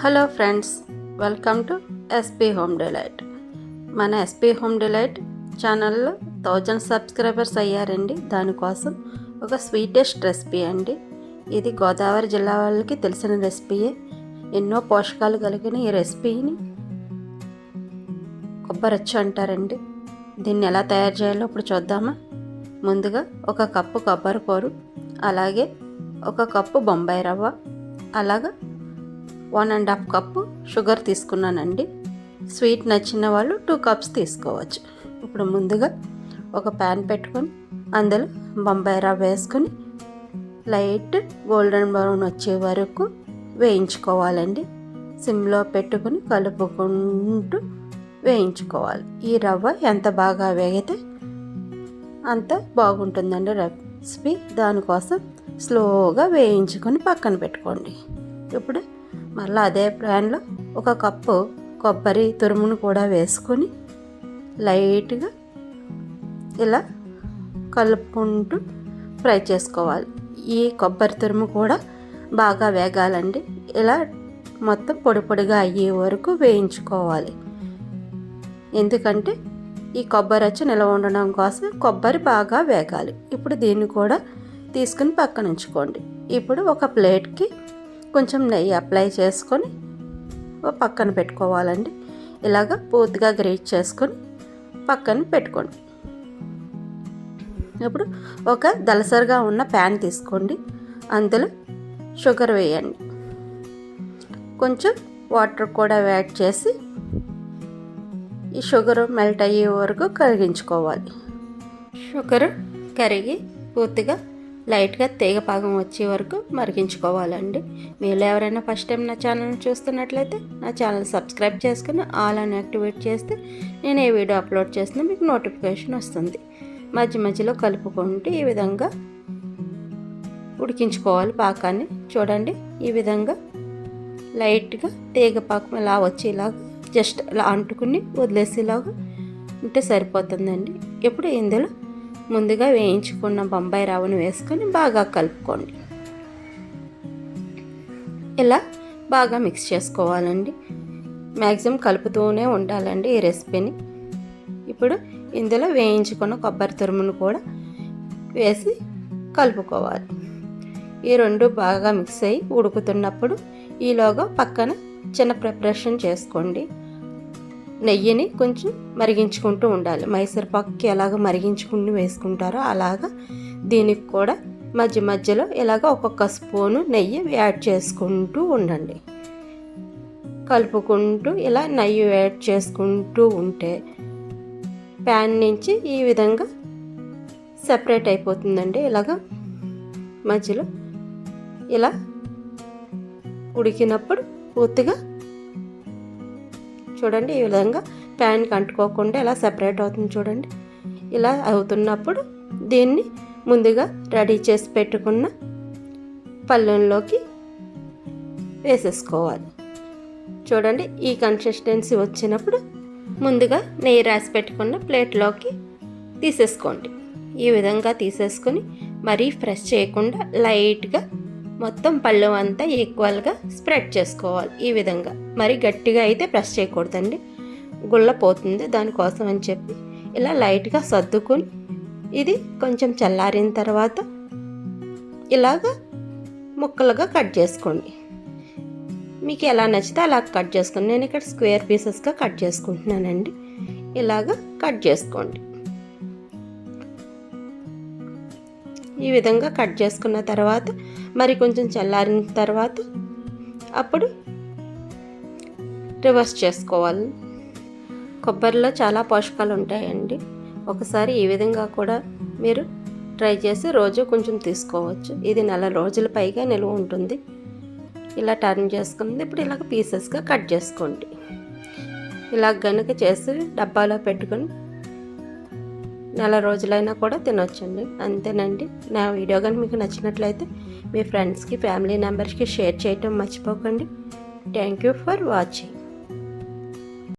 Hello friends welcome to SP home delight. మన SP home delight ఛానల్లో thousand subscribers అయ్యారండి. దానికోసం ఒక స్వీటెస్ట్ రెసిపీ అండి. ఇది గోదావరి జిల్లా వాళ్ళకి తెలిసిన రెసిపీయే. ఎన్నో పోషకాలు కలిగిన ఈ రెసిపీని కొబ్బరచ్చు అంటారండి. దీన్ని ఎలా తయారు చేయాలో ఇప్పుడు చూద్దామా? ముందుగా ఒక కప్పు కొబ్బరి కూరు అలాగే ఒక కప్పు బొంబాయి రవ్వ అలాగా one and half cup sugar తీసుకున్నానండి. స్వీట్ నచ్చిన వాళ్ళు టూ కప్స్ తీసుకోవచ్చు. ఇప్పుడు ముందుగా ఒక ప్యాన్ పెట్టుకొని అందులో బొంబాయి రవ్వ వేసుకొని లైట్ గోల్డెన్ బ్రౌన్ వచ్చే వరకు వేయించుకోవాలండి. సిమ్లో పెట్టుకుని కలుపుకుంటూ వేయించుకోవాలి. ఈ రవ్వ ఎంత బాగా వేగితే అంత బాగుంటుందండి రెసిపీ. దానికోసం స్లోగా వేయించుకొని పక్కన పెట్టుకోండి. ఇప్పుడు మళ్ళీ అదే ప్యాన్లో ఒక కప్పు కొబ్బరి తురుమును కూడా వేసుకొని లైట్గా ఇలా కలుపుకుంటూ ఫ్రై చేసుకోవాలి. ఈ కొబ్బరి తురుము కూడా బాగా వేగాలండి. ఇలా మొత్తం పొడి పొడిగా అయ్యే వరకు వేయించుకోవాలి. ఎందుకంటే ఈ కొబ్బరి వచ్చి నిల్వ ఉండడం కోసం కొబ్బరి బాగా వేగాలి. ఇప్పుడు దీన్ని కూడా తీసుకుని పక్కన ఉంచుకోండి ఇప్పుడు ఒక ప్లేట్కి కొంచెం నెయ్యి అప్లై చేసుకొని పక్కన పెట్టుకోవాలండి. ఇలాగ పూర్తిగా గ్రేట్ చేసుకొని పక్కన పెట్టుకోండి. ఇప్పుడు ఒక దలసరిగా ఉన్న ప్యాన్ తీసుకోండి. అందులో షుగర్ వేయండి. కొంచెం వాటర్ కూడా యాడ్ చేసి ఈ షుగర్ మెల్ట్ అయ్యే వరకు కరిగించుకోవాలి. షుగర్ కరిగి పూర్తిగా లైట్గా తీగ పాకం వచ్చే వరకు మరిగించుకోవాలండి. మీరు ఎవరైనా ఫస్ట్ టైం నా ఛానల్ని చూస్తున్నట్లయితే నా ఛానల్ సబ్స్క్రైబ్ చేసుకుని ఆల్ అని యాక్టివేట్ చేస్తే నేను ఏ వీడియో అప్లోడ్ చేసినా మీకు నోటిఫికేషన్ వస్తుంది. మధ్య మధ్యలో కలుపుకుంటూ ఈ విధంగా ఉడికించుకోవాలి పాకాన్ని. చూడండి ఈ విధంగా లైట్గా తీగపాకం ఇలా వచ్చేలాగా జస్ట్ ఇలా అంటుకుని వదిలేసేలాగా ఉంటే సరిపోతుందండి. ఇప్పుడు ఇందులో ముందుగా వేయించుకున్న బొంబాయి రవ్వను వేసుకొని బాగా కలుపుకోండి. ఇలా బాగా మిక్స్ చేసుకోవాలండి. మ్యాక్సిమం కలుపుతూనే ఉండాలండి ఈ రెసిపీని ఇప్పుడు ఇందులో వేయించుకున్న కొబ్బరి తురుమును కూడా వేసి కలుపుకోవాలి. ఈ రెండు బాగా మిక్స్ అయ్యి ఉడుకుతున్నప్పుడు ఈలోగా పక్కన చిన్న ప్రిపరేషన్ చేసుకోండి. నెయ్యిని కొంచెం మరిగించుకుంటూ ఉండాలి. మైసూర్ ఎలాగ మరిగించుకుని వేసుకుంటారో అలాగా దీనికి కూడా మధ్య మధ్యలో ఇలాగ ఒక్కొక్క స్పూను నెయ్యి యాడ్ చేసుకుంటూ ఉండండి. కలుపుకుంటూ ఇలా నెయ్యి యాడ్ చేసుకుంటూ ఉంటే ప్యాన్ నుంచి ఈ విధంగా సెపరేట్ అయిపోతుందండి. ఇలాగ మధ్యలో ఇలా ఉడికినప్పుడు పూర్తిగా చూడండి ఈ విధంగా ప్యాన్కి అంటుకోకుండా ఇలా సెపరేట్ అవుతుంది చూడండి. ఇలా అవుతున్నప్పుడు దీన్ని ముందుగా రెడీ చేసి పెట్టుకున్న పళ్ళెంలోకి వేసేసుకోవాలి. చూడండి ఈ కన్సిస్టెన్సీ వచ్చినప్పుడు ముందుగా నెయ్యి రాసి పెట్టుకున్న ప్లేట్లోకి తీసేసుకోండి. ఈ విధంగా తీసేసుకొని మరీ ఫ్రెష్ చేయకుండా లైట్గా మొత్తం పళ్ళు అంతా ఈక్వల్గా స్ప్రెడ్ చేసుకోవాలి ఈ విధంగా. మరి గట్టిగా అయితే ప్రెస్ చేయకూడదండి. గుళ్ళ పోతుంది దానికోసం అని చెప్పి. ఇలా లైట్గా సర్దుకొని ఇది కొంచెం చల్లారిన తర్వాత ఇలాగ ముక్కలుగా కట్ చేసుకోండి. మీకు ఎలా నచ్చితే అలా కట్ చేసుకోండి. నేను ఇక్కడ స్క్వేర్ పీసెస్గా కట్ చేసుకుంటున్నానండి. ఇలాగ కట్ చేసుకోండి. ఈ విధంగా కట్ చేసుకున్న తర్వాత మరి కొంచెం చల్లారిన తర్వాత అప్పుడు రివర్స్ చేసుకోవాలి. కొబ్బరిలో చాలా పోషకాలు ఉంటాయండి. ఒకసారి ఈ విధంగా కూడా మీరు ట్రై చేసి రోజు కొంచెం తీసుకోవచ్చు. ఇది నెల రోజుల పైగా నిల్వ ఉంటుంది. ఇలా టర్న్ చేసుకున్నది ఇప్పుడు ఇలాగ పీసెస్గా కట్ చేసుకోండి. ఇలా గనుక చేసి డబ్బాలో పెట్టుకొని నెల రోజులైనా కూడా తినొచ్చండి. అంతేనండి. నా వీడియో కానీ మీకు నచ్చినట్లయితే మీ ఫ్రెండ్స్కి ఫ్యామిలీ మెంబర్స్కి షేర్ చేయటం మర్చిపోకండి. Thank you for watching.